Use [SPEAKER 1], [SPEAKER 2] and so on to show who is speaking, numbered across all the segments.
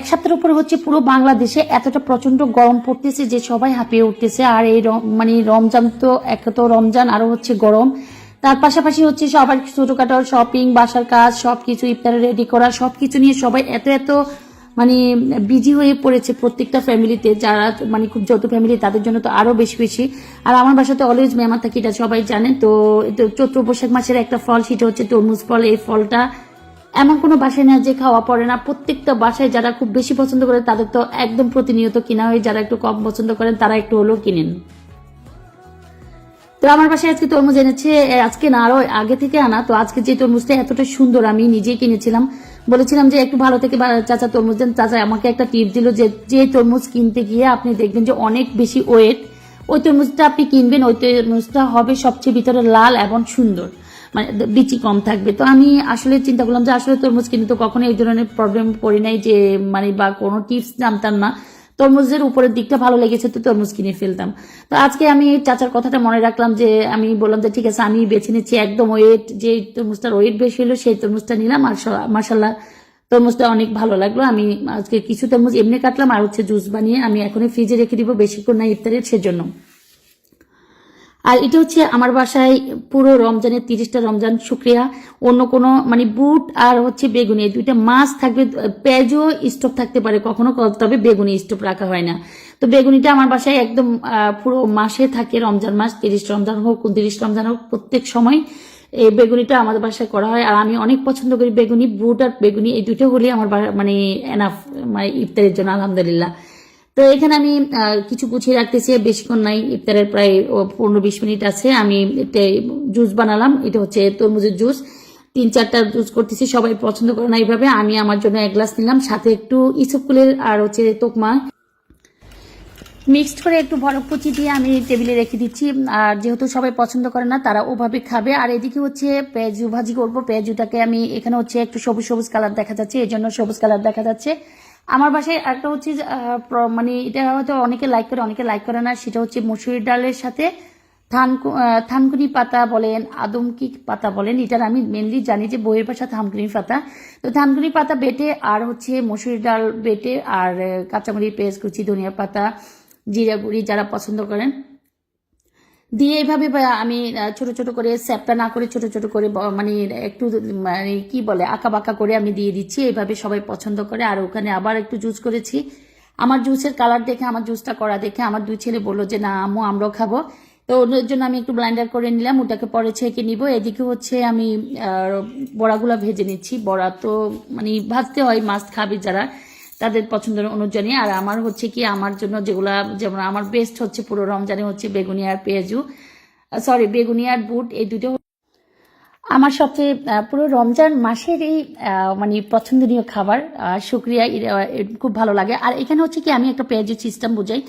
[SPEAKER 1] এক সপ্তাহের উপরে হচ্ছে পুরো বাংলাদেশে এতটা প্রচণ্ড গরম পড়তেছে যে সবাই হাঁপিয়ে উঠতেছে। আর এই মানে রমজান তো, এক তো রমজান আরও হচ্ছে গরম। তার পাশাপাশি হচ্ছে সবার ছোটখাটো শপিং বাসার কাজ, সবকিছু ইফতারে রেডি করা, সবকিছু নিয়ে সবাই এত এত মানে বিজি হয়ে পড়েছে প্রত্যেকটা ফ্যামিলিতে যারা মানে খুব যত ফ্যামিলি তাদের জন্য তো আরও বেশি বেশি। আর আমার বাসাতে অলওয়েজ মেহমান থাকি এটা সবাই জানে। তো তো চৈত্র বৈশাখ মাসের একটা ফল, সেটা হচ্ছে তরমুজ ফল। এই ফলটা এমন কোনো বাসায় না যে খাওয়া পড়ে না। প্রত্যেকটা বাসায় যারা খুব বেশি পছন্দ করে, তাদের তো একদম প্রতিনিয়ত কিনা হয়। যারা একটু কম পছন্দ করেন, তারা একটু হলেও কিনেন। তো আমার বাসায় আজকে তরমুজ এনেছে। আজকে না, আরও আগে থেকে আনা। তো আজকে যে তরমুজটা এতটা সুন্দর, আমি নিজেই কিনেছিলাম। বলেছিলাম যে একটু ভালো থেকে চাচা তরমুজ দেন। চাচা আমাকে একটা টিপ দিল যে যে তরমুজ কিনতে গিয়ে আপনি দেখবেন যে অনেক বেশি ওয়েট। ওই তরমুজটা আপনি কিনবেন, ওই তরমুজটা হবে সবচেয়ে ভিতরে লাল এবং সুন্দর। মানে বিচি কম থাকবে। তো আমি আসলে চিন্তা করলাম যে, আসলে তরমুজ কিনে তো কখনো এই ধরনের প্রবলেম পড়ি নাই যে মানে বা কোনো টিপস জানতাম না। তরমুজের উপরের দিকটা ভালো লেগেছে তো তরমুজ কিনে ফেলতাম। তো আজকে আমি চাচার কথাটা মনে রাখলাম যে, আমি বললাম যে, ঠিক আছে আমি বেছে নিচ্ছি একদম ওয়েট যে তরমুজটার ওয়েট বেশি হলো, সেই তরমুজটা নিলাম। আর মার্শাল্লাহ তরমুজটা অনেক ভালো লাগল। আমি আজকে কিছু তরমুজ এমনি কাটলাম, আর হচ্ছে জুস বানিয়ে আমি এখনই ফ্রিজে রেখে দিব, বেশিক্ষণ না ইফতারের, সেজন্য। আর এটা হচ্ছে আমার বাসায় পুরো রমজানের তিরিশটা রমজান শুক্রিয়া। অন্য কোনো মানে বুট আর হচ্ছে বেগুনি, এই দুইটা মাছ থাকবে, পেঁয়াজও স্টোভ থাকতে পারে, কখনো তবে বেগুনি স্টোভ রাখা হয় না। তো বেগুনিটা আমার বাসায় একদম পুরো মাসে থাকে রমজান মাস, তিরিশ রমজান হোক, উনত্রিশ রমজান হোক, প্রত্যেক সময় এই বেগুনিটা আমাদের বাসায় করা হয়। আর আমি অনেক পছন্দ করি বেগুনি, বুট আর বেগুনি, এই দুটো হলেই আমার মানে এনাফ মানে ইফতারের জন্য, আলহামদুলিল্লাহ। তো এখানে আমি কিছু গুছিয়ে রাখতেছি, বেশিক্ষণ নাই, ইফতারের প্রায় পনেরো বিশ মিনিট আছে, আমি জুস বানালাম, এটা হচ্ছে তরমুজের জুস। তিন চারটা জুস করতেছি, সবাই পছন্দ করে না এইভাবে, আমি আমার জন্য এক গ্লাস নিলাম, সাথে একটু ইসবকুলের আর হচ্ছে তোকমা। মিক্সড করে একটু বরফ কুচি দিয়ে আমি টেবিলে রেখে দিচ্ছি, আর যেহেতু সবাই পছন্দ করে না, তারা ওভাবে খাবে। আর এদিকে হচ্ছে পেঁয়াজু ভাজি করব, পেঁয়াজুটাকে আমি, এখানে হচ্ছে একটু সবুজ সবুজ কালার দেখা যাচ্ছে এই জন্য সবুজ কালার দেখা যাচ্ছে। আমার বাসায় একটা হচ্ছে মানে এটা হয়তো অনেকে লাইক করে, অনেকে লাইক করে না। সেটা হচ্ছে মসুরির ডালের সাথে থানকু থানকুনি পাতা বলেন আদমকি পাতা বলেন, এটার আমি মেনলি জানি যে বইয়ের ভাষা থানকুনি পাতা। তো থানকুনি পাতা বেটে আর হচ্ছে মসুরির ডাল বেটে আর কাঁচামরিচ কাঁচামরি পেঁয়াজ কুচি, ধনিয়া পাতা, জিরা গুঁড়ি যারা পছন্দ করেন দিয়ে এইভাবে আমি ছোট ছোট করে স্যাপটা না করে ছোট ছোট করে মানে একটু মানে কি বলে আঁকা বাঁকা করে আমি দিয়ে দিচ্ছি। এইভাবে সবাই পছন্দ করে। আর ওখানে আবার একটু জুস করেছি। আমার জুসের কালার দেখে, আমার জুসটা করা দেখে আমার দুই ছেলে বলল যে, না আম্মু, আমরাও খাব। তো ওর জন্য আমি একটু ব্লাইন্ডার করে নিলাম। ওটাকে পরে ছেঁকে নিব। এদিকে হচ্ছে আমি বড়াগুলো ভেজে নিচ্ছি। বড়া তো মানে ভাজতে হয় মাছ খাবে যারা। তাদের পছন্দের অনুযায়ী আর আমার হচ্ছে কি, আমার জন্য যেগুলা, যেমন আমার বেস্ট হচ্ছে পুরো রমজানে হচ্ছে বেগুনি আর পেঁয়াজু। সরি বেগুনি আর বুট, এই দুটো। আমার সবচেয়ে পুরো রমজান মাসের এই মানে পছন্দনীয় খাবার এর খুব ভালো লাগে। আর এখানে হচ্ছে কি, আমি একটা পেঁয়াজের সিস্টেম বুঝাই।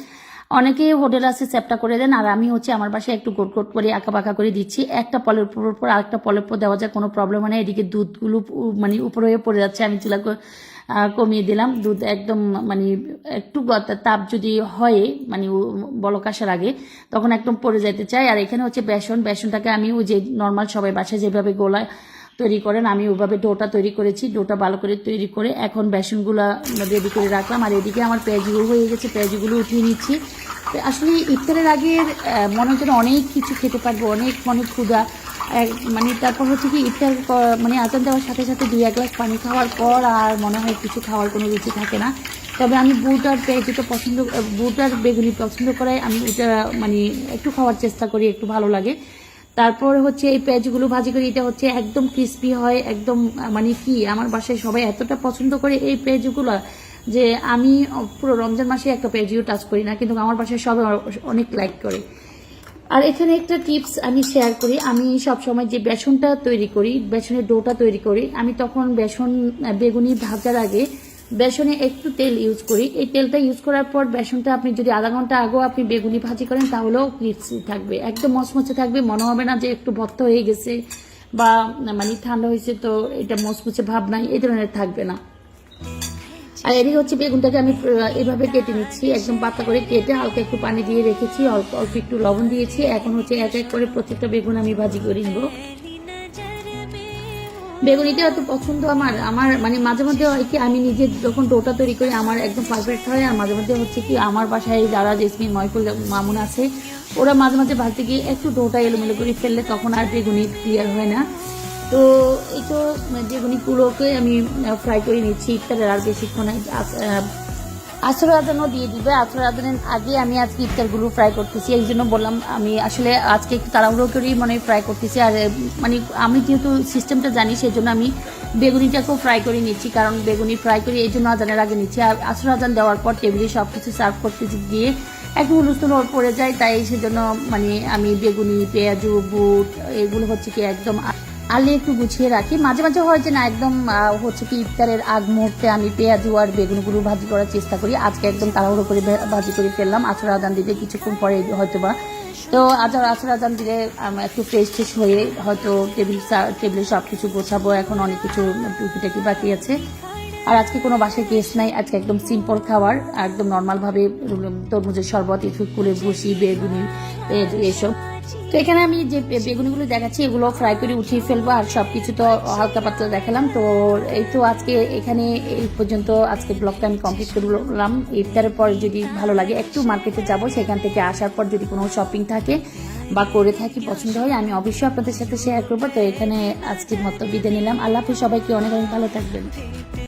[SPEAKER 1] অনেকে হোটেল আছে, চ্যাপটা করে দেন, আর আমি হচ্ছে আমার বাসায় একটু গোট গোট করে আঁকা বাঁকা করে দিচ্ছি। একটা পলের উপর উপর আরেকটা পলের উপর দেওয়া যায়, কোনো প্রবলেম হয় না। এদিকে দুধগুলো মানে উপরে হয়ে পড়ে যাচ্ছে, আমি চুলা কমিয়ে দিলাম। দুধ একদম মানে একটু তাপ যদি হয় মানে উ- বলক আসার আগে, তখন একদম পড়ে যেতে চাই আর এখানে হচ্ছে বেসন, বেসনটাকে আমি ওই যে নর্মাল সবাই বাসায় যেভাবে গোলায় তৈরি করেন। আমি ওইভাবে ডোটা তৈরি করেছি, ডোটা ভালো করে তৈরি করে এখন বেসনগুলো রেডি করে রাখলাম। আর এদিকে আমার পেঁয়াজগুলো হয়ে গেছে, পেঁয়াজগুলো উঠিয়ে নিচ্ছি। আসলে ইফতারের আগে মনে হচ্ছে অনেক কিছু খেতে পারব, অনেক অনেক এক- মানে তারপর হচ্ছে কি ইফতার মানে আজান দেওয়ার সাথে সাথে দুই, এক গ্লাস পানি খাওয়ার পর আর মনে হয় কিছু খাওয়ার কোনো রুচি থাকে না। তবে আমি বুট আর পেঁয়াজুটা পছন্দ বুট আর বেগুনি পছন্দ করাই আমি এটা মানে একটু খাওয়ার চেষ্টা করি, একটু ভালো লাগে। তারপর হচ্ছে এই পেঁয়াজগুলো ভাজি করি এটা হচ্ছে একদম ক্রিস্পি হয়, একদম মানে কি, আমার বাসায় সবাই এতটা পছন্দ করে এই পেঁয়াজগুলো যে আমি পুরো রমজান মাসে একটা পেঁয়াজিও টাচ করি না, কিন্তু আমার বাসায় সবাই অনেক লাইক করে। আর এখানে একটা টিপস আমি শেয়ার করি, আমি সব সময় যে বেসনটা তৈরি করি, বেসনের ডোটা তৈরি করি, আমি তখন বেসন বেগুনি ভাজার আগে বেসনে একটু তেল ইউজ করি। এই তেলটা ইউজ করার পর বেসনটা আপনি যদি আধা ঘণ্টা আগেও আপনি বেগুনি ভাজি করেন, তাহলেও ক্রিপসি থাকবে। একদম মচমচে থাকবে। মনে হবে না যে একটু ভর্ত হয়ে গেছে বা মানে ঠান্ডা হয়েছে, তো এটা মচমচে ভাব নাই, এই ধরনের থাকবে না। আর এদিকে হচ্ছে বেগুনটাকে আমি এভাবে কেটে নিচ্ছি। একদম পাতা করে কেটে হালকা একটু পানি দিয়ে রেখেছি। অল্প অল্প একটু লবণ দিয়েছি। এখন হচ্ছে এক এক করে প্রত্যেকটা বেগুন আমি ভাজি করে নিব। বেগুনিটা এত পছন্দ আমার। আমার মানে মাঝে মধ্যে হয় কি, আমি নিজে যখন ডোটা তৈরি করি, আমার একদম পারফেক্ট হয়। আর মাঝে মধ্যে হচ্ছে কি, আমার বাসায় যারা জেসমিন ময়ফুল মামুন আছে, ওরা মাঝে মাঝে ভাজতে গিয়ে একটু ডোটা এলোমেলো করে ফেললে তখন আর বেগুনি ক্লিয়ার হয় না। তো এই তো বেগুনি পুরোকে আমি ফ্রাই করে নিচ্ছি, ইফতারের আর বেশিক্ষণ আসর আদানও দিয়ে দিবে। আসর আদানের আগে আমি আজকে ইফতারগুলো ফ্রাই করতেছি। এই জন্য বললাম, আমি আসলে আজকে একটু তাড়াহুড়ো করেই মানে ফ্রাই করতেছি। আর মানে আমি যেহেতু সিস্টেমটা জানি সেই জন্য আমি বেগুনিটাকেও ফ্রাই করে নিচ্ছি। কারণ বেগুনি ফ্রাই করে, এই জন্য আদানের আগে নিচ্ছি। আর আসর আদান দেওয়ার পর টেবিলে সব কিছু সার্ভ করতেছি গিয়ে একটু হুলস্থুল পড়ে যায়। তাই সেজন্য মানে আমি বেগুনি, পেঁয়াজু, বুট, এগুলো হচ্ছে কি একদম আলে একটু গুছিয়ে রাখি। মাঝে মাঝে হয় যে না, একদম হচ্ছে কি, ইফতারের আগ মুহূর্তে আমি পেঁয়াজু আর বেগুনগুলো ভাজি করার চেষ্টা করি। আজকে একদম তাড়াহুড়ো করে ভাজি করে ফেললাম। আচর আদান দিতে কিছুক্ষণ পরে হয়তো বা তো আচার আচর আদান দিলে একটু ফ্রেশ ফ্রেশ হয়ে হয়তো টেবিল টেবিলে সব কিছু গোছাবো। এখন অনেক কিছু টুকিটাকি বাকি আছে। আর আজকে কোনো বাসায় গেস্ট নাই। আজকে একদম সিম্পল খাবার, একদম নর্মালভাবে তরমুজের শরবত, একটু করে ভুসি, বেগুনি এসব। তো এখানে আমি যে বেগুনিগুলো দেখাচ্ছি, এগুলো ফ্রাই করে উঠিয়ে ফেলব, আর সব কিছু তো হালকা পাতলা দেখালাম। তো এই তো আজকে এখানে, এই পর্যন্ত আজকে ব্লগটা আমি কমপ্লিট করলাম। ইফতারের পর যদি ভালো লাগে, একটু মার্কেটে যাব, সেখান থেকে আসার পর যদি কোনো শপিং থাকে বা করে থাকি, পছন্দ হয়, আমি অবশ্যই আপনাদের সাথে শেয়ার করব। তো এখানে আজকে মতো বিদায় নিলাম। আল্লাহ সবাইকে অনেক অনেক ভালো থাকবেন।